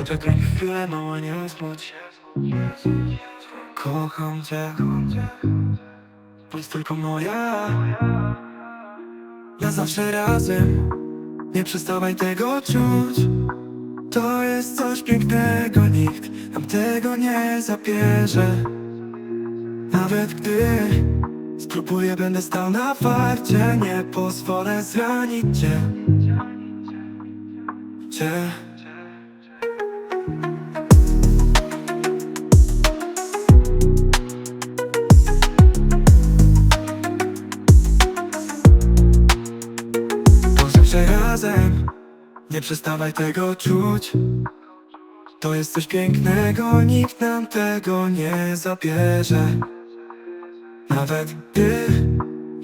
Poczekaj chwilę, mała, nie smuć. Kocham cię. Bądź tylko moja. Na zawsze razem. Nie przestawaj tego czuć. To jest coś pięknego Nikt nam tego nie zabierze. Nawet gdy Spróbuję, będę stał na farcie Nie pozwolę zranić cię. Cię Zawsze razem Nie przestawaj tego czuć. To jest coś pięknego Nikt nam tego nie zabierze. Nawet gdy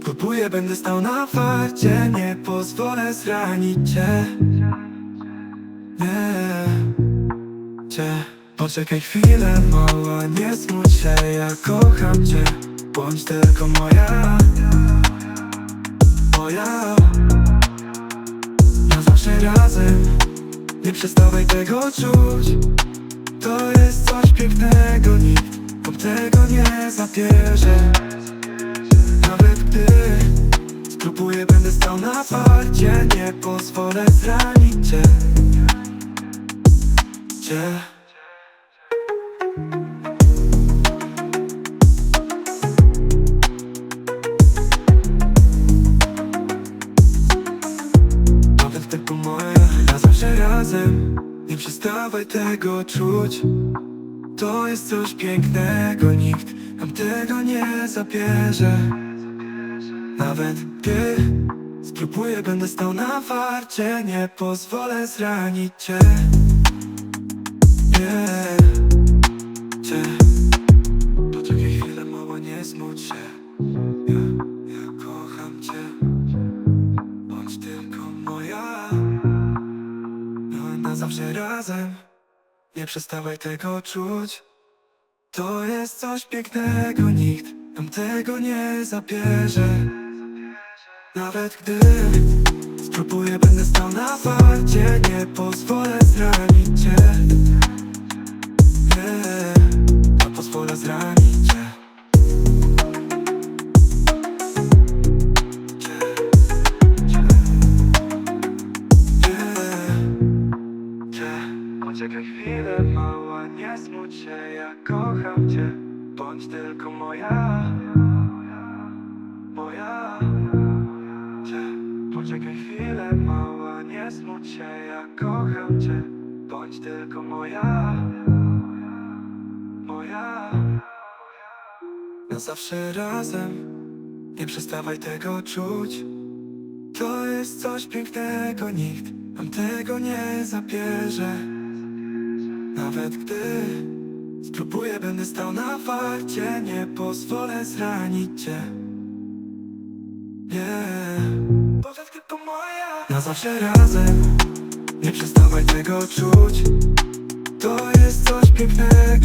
Próbuję, będę stał na farcie Nie pozwolę zranić cię. Nie Cię. Poczekaj chwilę, mała, nie smuć się Ja kocham cię. Bądź tylko moja Moja razem. Nie przestawaj tego czuć. To jest coś pięknego Nikt tego nie zabierze. Nawet gdy Spróbuję, będę stał na farcie Nie pozwolę zranić Tylko moja Na zawsze razem. Nie przestawaj tego czuć. To jest coś pięknego Nikt nam tego nie zabierze. Nawet gdy Spróbuję, będę stał na warcie Nie pozwolę zranić cię Na zawsze razem Nie przestawaj tego czuć. To jest coś pięknego Nikt nam tego nie zabierze. Nawet gdy Spróbuję, będę stał na warcie Nie pozwolę zranić cię. Nie, się, ja kocham cię. Bądź tylko moja. Moja. Cię, poczekaj chwilę, mała, nie smuć się, ja kocham cię. Bądź tylko moja. Moja. Na zawsze razem. Nie przestawaj tego czuć. To jest coś pięknego, nikt nam tego nie zabierze. Nawet gdy spróbuję, będę stał na warcie Nie pozwolę zranić cię. Nie. Powiedz tylko moja. Na zawsze razem. Nie przestawaj tego czuć. To jest coś pięknego